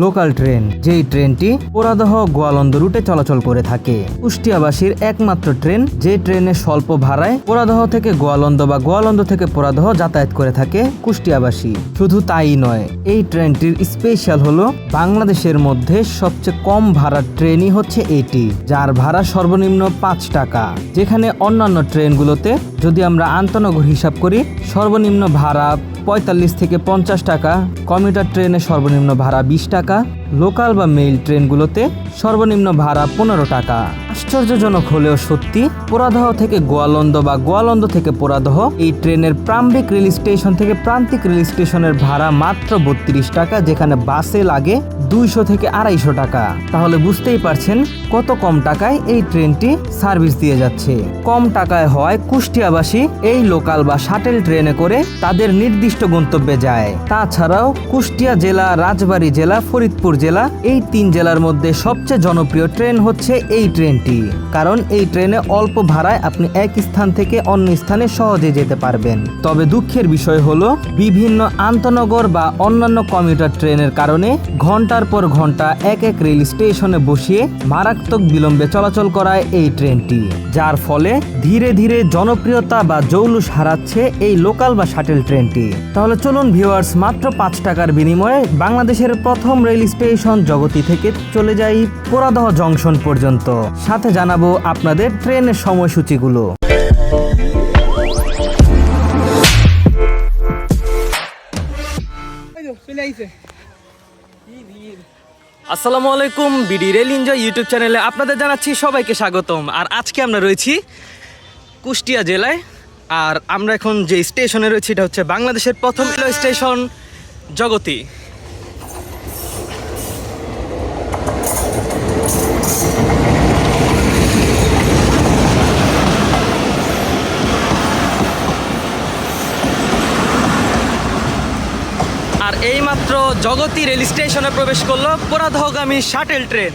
Local train, যেই ট্রেনটি পোরাদহ গোয়ালন্দ রুটে চলাচল করে থাকে। কুষ্টিয়াবাসীর একমাত্র ট্রেন, যে ট্রেনে স্বল্প ভাড়ায় পোরাদহ থেকে গোয়ালন্দ বা গোয়ালন্দ থেকে পোরাদহ যাতায়াত করে থাকে কুষ্টিয়াবাসী। শুধু তাই নয়, এই ট্রেনটির স্পেশাল হলো বাংলাদেশের মধ্যে সবচেয়ে কম ভাড়ার ট্রেনই হচ্ছে এটি, যার ভাড়া সর্বনিম্ন পাঁচ টাকা, যেখানে অন্যান্য ট্রেনগুলোতে যদি আমরা আন্তনগর হিসাব করি, সর্বনিম্ন ভাড়া পঁয়তাল্লিশ থেকে পঞ্চাশ টাকা, কমিউটার ট্রেনে সর্বনিম্ন ভাড়া বিশ টাকা লোকাল বা মেইল ট্রেনগুলোতে সর্বনিম্ন ভাড়া পনেরো টাকা। আশ্চর্যজনক হলেও সত্যি পোরাদহ থেকে গোয়ালন্দ বা গোয়ালন্দ থেকে পোরাদহ এই ট্রেনের প্রাম্বিক রেল স্টেশন থেকে প্রান্তিক রেল স্টেশনের ভাড়া মাত্র বত্রিশ টাকা, যেখানে বাসে লাগে দুইশো থেকে আড়াইশো টাকা। তাহলে বুঝতেই পারছেন কত কম টাকায় এই ট্রেনটি সার্ভিস দিয়ে যাচ্ছে। কম টাকায় হয় কুষ্টিয়াবাসী এই লোকাল বা শাটেল ট্রেনে করে তাদের নির্দিষ্ট গন্তব্যে যায়। তাছাড়াও কুষ্টিয়া জেলা, রাজবাড়ী জেলা, ফরিদপুর জেলা, এই তিন জেলার মধ্যে সবচেয়ে জনপ্রিয় ট্রেন হচ্ছে এই ট্রেনটি। কারণ এই ট্রেনে অল্প ভাড়ায় আপনি এক স্থান থেকে অন্য স্থানে সহজে যেতে পারবেন। তবে দুঃখের বিষয় হলো, বিভিন্ন আন্তনগর বা অন্যান্য কমিউটার ট্রেনের কারণে ঘণ্টার পর ঘণ্টা এক এক রেল স্টেশনে বসিয়ে মারাত্মক বিলম্বে চলাচল করায় এই ট্রেনটি। যার ফলে ধীরে ধীরে জনপ্রিয়তা বা জৌলুস হারাচ্ছে এই লোকাল বা শাটেল ট্রেনটি। তাহলে চলুন ভিউয়ার্স, মাত্র পাঁচ টাকার বিনিময়ে বাংলাদেশের প্রথম রেল স্টেশন জগতি থেকে চলে যাই পোরাদহ জংশন পর্যন্ত। সাথে জানাব আপনাদের ট্রেনের সময়সূচিগুলো। আসসালামু আলাইকুম, বিডি রেল এনজয় ইউটিউব চ্যানেলে আপনাদের জানাচ্ছি সবাইকে স্বাগতম। আর আজকে আমরা রয়েছি কুষ্টিয়া জেলায়, আর আমরা এখন যে স্টেশনে রয়েছি, এটা হচ্ছে বাংলাদেশের প্রথম রেলওয়ে স্টেশন জগতি। এইমাত্র জগতি রেল স্টেশনে প্রবেশ করল পোরাদহগামী শাটেল ট্রেন।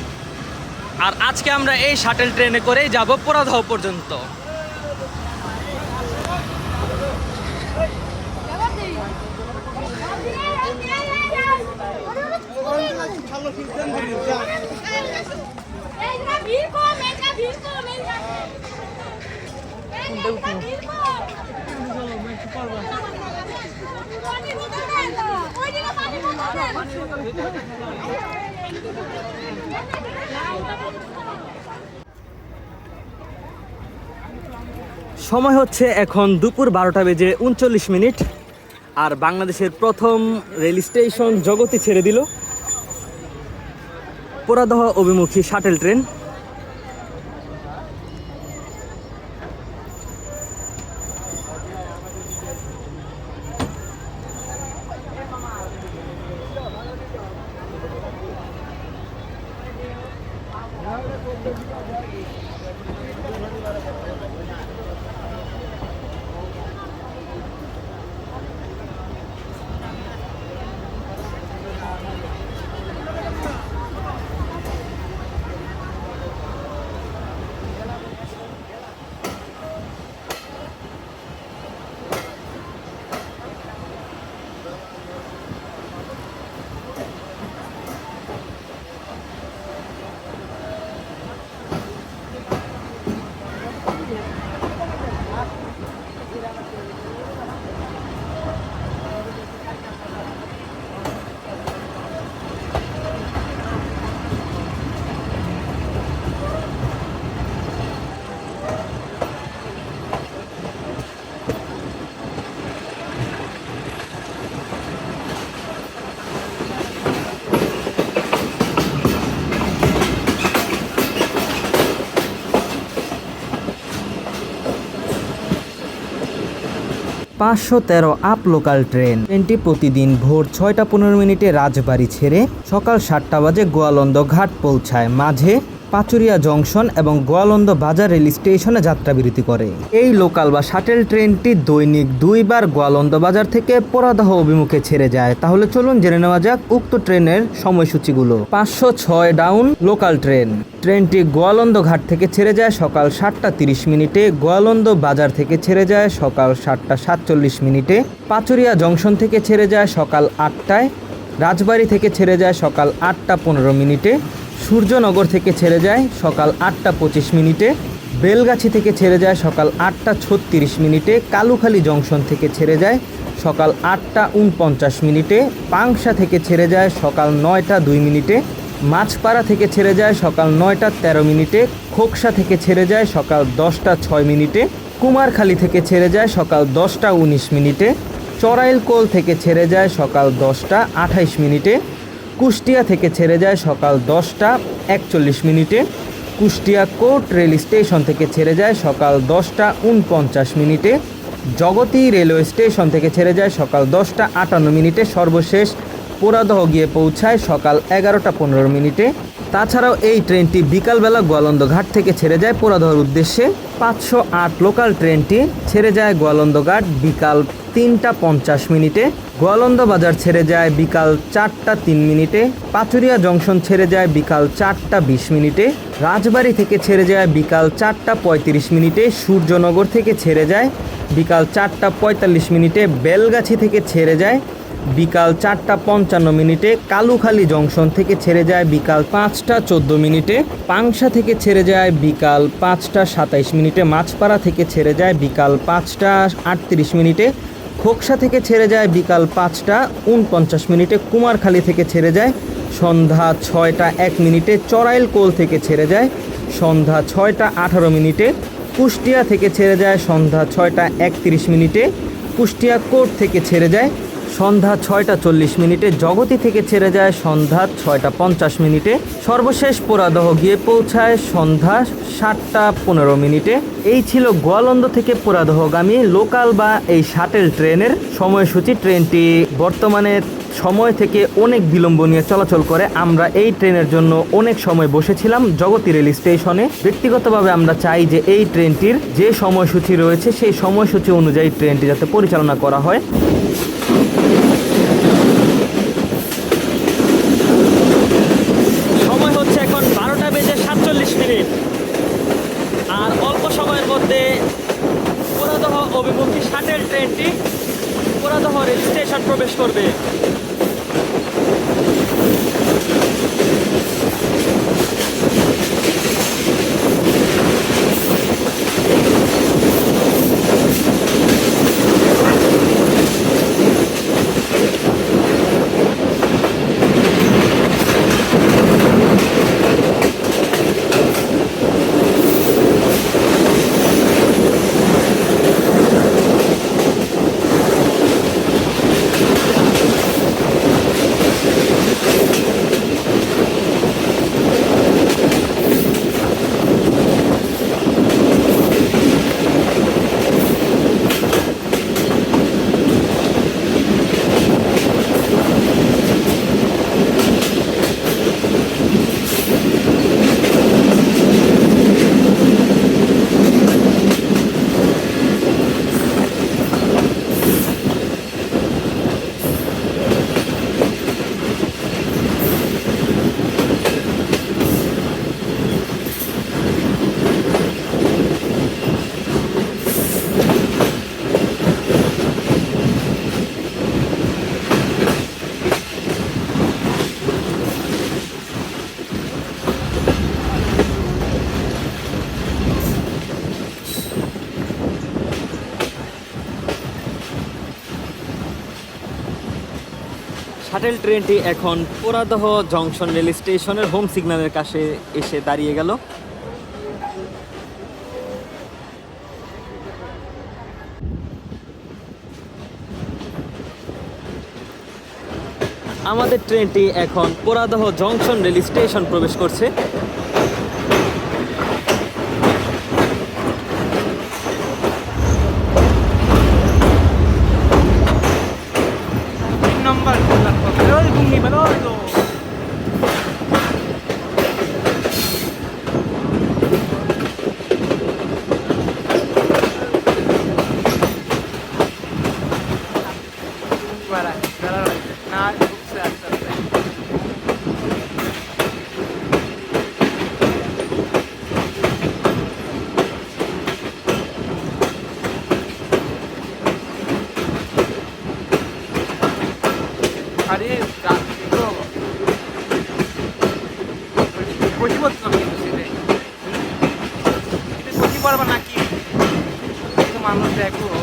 আর আজকে আমরা এই শাটেল ট্রেনে করেই যাব পোরাদহ পর্যন্ত। সময় হচ্ছে এখন দুপুর বারোটা বেজে উনচল্লিশ মিনিট, আর বাংলাদেশের প্রথম রেল স্টেশন জগতে ছেড়ে দিল। পোরাদহ অভিমুখী শাটেল ট্রেন। পাঁচশো তেরো আপ লোকাল ট্রেন। ট্রেনটি প্রতিদিন ভোর ছয়টা পনেরো মিনিটে রাজবাড়ি ছেড়ে সকাল সাতটা বাজে গোয়ালন্দ ঘাট পৌঁছায়। মাঝে পাচুরিয়া জংশন এবং গোয়ালন্দ বাজার রেল স্টেশনে যাত্রাবিরতি করে। এই লোকাল বা শাটেল ট্রেনটি দৈনিক দুইবার গোয়ালন্দ বাজার থেকে পোরাদহ অভিমুখে ছেড়ে যায়। তাহলে চলুন জেনে নেওয়া যাক উক্ত ট্রেনের সময়সূচিগুলো। পাঁচশো ছয় ডাউন লোকাল ট্রেন। ট্রেনটি গোয়ালন্দ ঘাট থেকে ছেড়ে যায় সকাল সাতটা তিরিশ মিনিটে, গোয়ালন্দ বাজার থেকে ছেড়ে যায় সকাল সাতটা সাতচল্লিশ মিনিটে, পাচুরিয়া জংশন থেকে ছেড়ে যায় সকাল আটটায়, রাজবাড়ি থেকে ছেড়ে যায় সকাল আটটা পনেরো মিনিটে সূর্যনগর থেকে ছেড়ে যায় সকাল আটটা পঁচিশ মিনিটে, বেলগাছি থেকে ছেড়ে যায় সকাল আটটা ছত্রিশ মিনিটে, কালুখালী জংশন থেকে ছেড়ে যায় সকাল আটটা উনপঞ্চাশ মিনিটে, পাংশা থেকে ছেড়ে যায় সকাল নয়টা দুই মিনিটে, মাছপাড়া থেকে ছেড়ে যায় সকাল নয়টা তেরো মিনিটে, খোকসা থেকে ছেড়ে যায় সকাল দশটা ছয় মিনিটে, কুমারখালী থেকে ছেড়ে যায় সকাল দশটা উনিশ মিনিটে চড়াইল কোল থেকে ছেড়ে যায় সকাল দশটা আঠাইশ মিনিটে কুষ্টিয়া থেকে ছেড়ে যায় সকাল দশটা একচল্লিশ মিনিটে। কুষ্টিয়া কোর্ট রেল স্টেশন থেকে ছেড়ে যায় সকাল দশটা উনপঞ্চাশ মিনিটে। জগতী রেলওয়ে স্টেশন থেকে ছেড়ে যায় সকাল দশটা আটান্ন মিনিটে। সর্বশেষ পোরাদহ গিয়ে পৌঁছায় সকাল এগারোটা পনেরো মিনিটে। তাছাড়াও এই ট্রেনটি বিকালবেলা গোয়ালন্দ ঘাট থেকে ছেড়ে যায় পোড়াদহর উদ্দেশ্যে। পাঁচশো আট লোকাল ট্রেনটি ছেড়ে যায় গোয়ালন্দ ঘাট বিকাল তিনটা পঞ্চাশ মিনিটে। গোয়ালন্দ বাজার ছেড়ে যায় বিকাল চারটা তিন মিনিটে। পাচুরিয়া জংশন ছেড়ে যায় বিকাল চারটা বিশ মিনিটে। রাজবাড়ি থেকে ছেড়ে যায় বিকাল চারটা পঁয়ত্রিশ মিনিটে। সূর্যনগর থেকে ছেড়ে যায় বিকাল চারটা পঁয়তাল্লিশ মিনিটে। বেলগাছি থেকে ছেড়ে যায় বিকাল চারটা পঞ্চান্ন মিনিটে কালুখালী জংশন থেকে ছেড়ে যায় বিকাল পাঁচটা চোদ্দ মিনিটে। পাংশা থেকে ছেড়ে যায় বিকাল পাঁচটা সাতাইশ মিনিটে। মাছপাড়া থেকে ছেড়ে যায় বিকাল পাঁচটা আটত্রিশ মিনিটে। খোকসা থেকে ছেড়ে যায় বিকাল পাঁচটা উনপঞ্চাশ মিনিটে। কুমারখালী থেকে ছেড়ে যায় সন্ধ্যা ছয়টা এক মিনিটে। চড়াইল কোল থেকে ছেড়ে যায় সন্ধ্যা ছয়টা আঠারো মিনিটে। কুষ্টিয়া থেকে ছেড়ে যায় সন্ধ্যা ছয়টা একত্রিশ মিনিটে। কুষ্টিয়া কোর্ট থেকে ছেড়ে যায় সন্ধ্যা ছয়টা চল্লিশ মিনিটে জগতি থেকে ছেড়ে যায় সন্ধ্যা ছয়টা পঞ্চাশ মিনিটে। সর্বশেষ পোড়াদহ গিয়ে পৌঁছায় সন্ধ্যা সাতটা পনেরো মিনিটে। এই ছিল গোয়ালন্দ থেকে পোড়াদহগামী লোকাল বা এই শাটেল ট্রেনের সময়সূচি। ট্রেনটি বর্তমানে সময় থেকে অনেক বিলম্ব নিয়ে চলাচল করে। আমরা এই ট্রেনের জন্য অনেক সময় বসেছিলাম জগতী রেল স্টেশনে। ব্যক্তিগতভাবে আমরা চাই যে এই ট্রেনটির যে সময়সূচি রয়েছে, সেই সময়সূচি অনুযায়ী ট্রেনটি যাতে পরিচালনা করা হয় সময় হচ্ছে এখন বারোটা বেজে সাতচল্লিশ মিনিট আর অল্প সময়ের মধ্যে পুরাদহ অভিমুখী শাটেল ট্রেনটি পুরাদহ রেল স্টেশন প্রবেশ শাটেল ট্রেনটি এখন পোরাদহ জংশন রেল স্টেশনের হোম সিগন্যালের কাছে এসে দাঁড়িয়ে গেল। আমাদের ট্রেনটি এখন পোরাদহ জংশন রেল স্টেশন প্রবেশ করছে। শাড়ি প্রতি বছর কিন্তু সেটাই প্রতি পারবা নাকি মানুষ দেখো।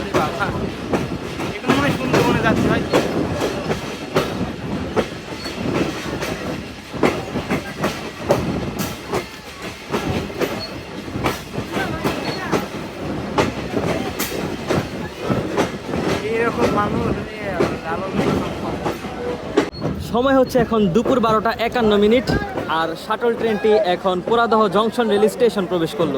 সময় হচ্ছে এখন দুপুর বারোটা একান্ন মিনিট আর শাটল ট্রেনটি এখন পোরাদহ জংশন রেল স্টেশন প্রবেশ করল।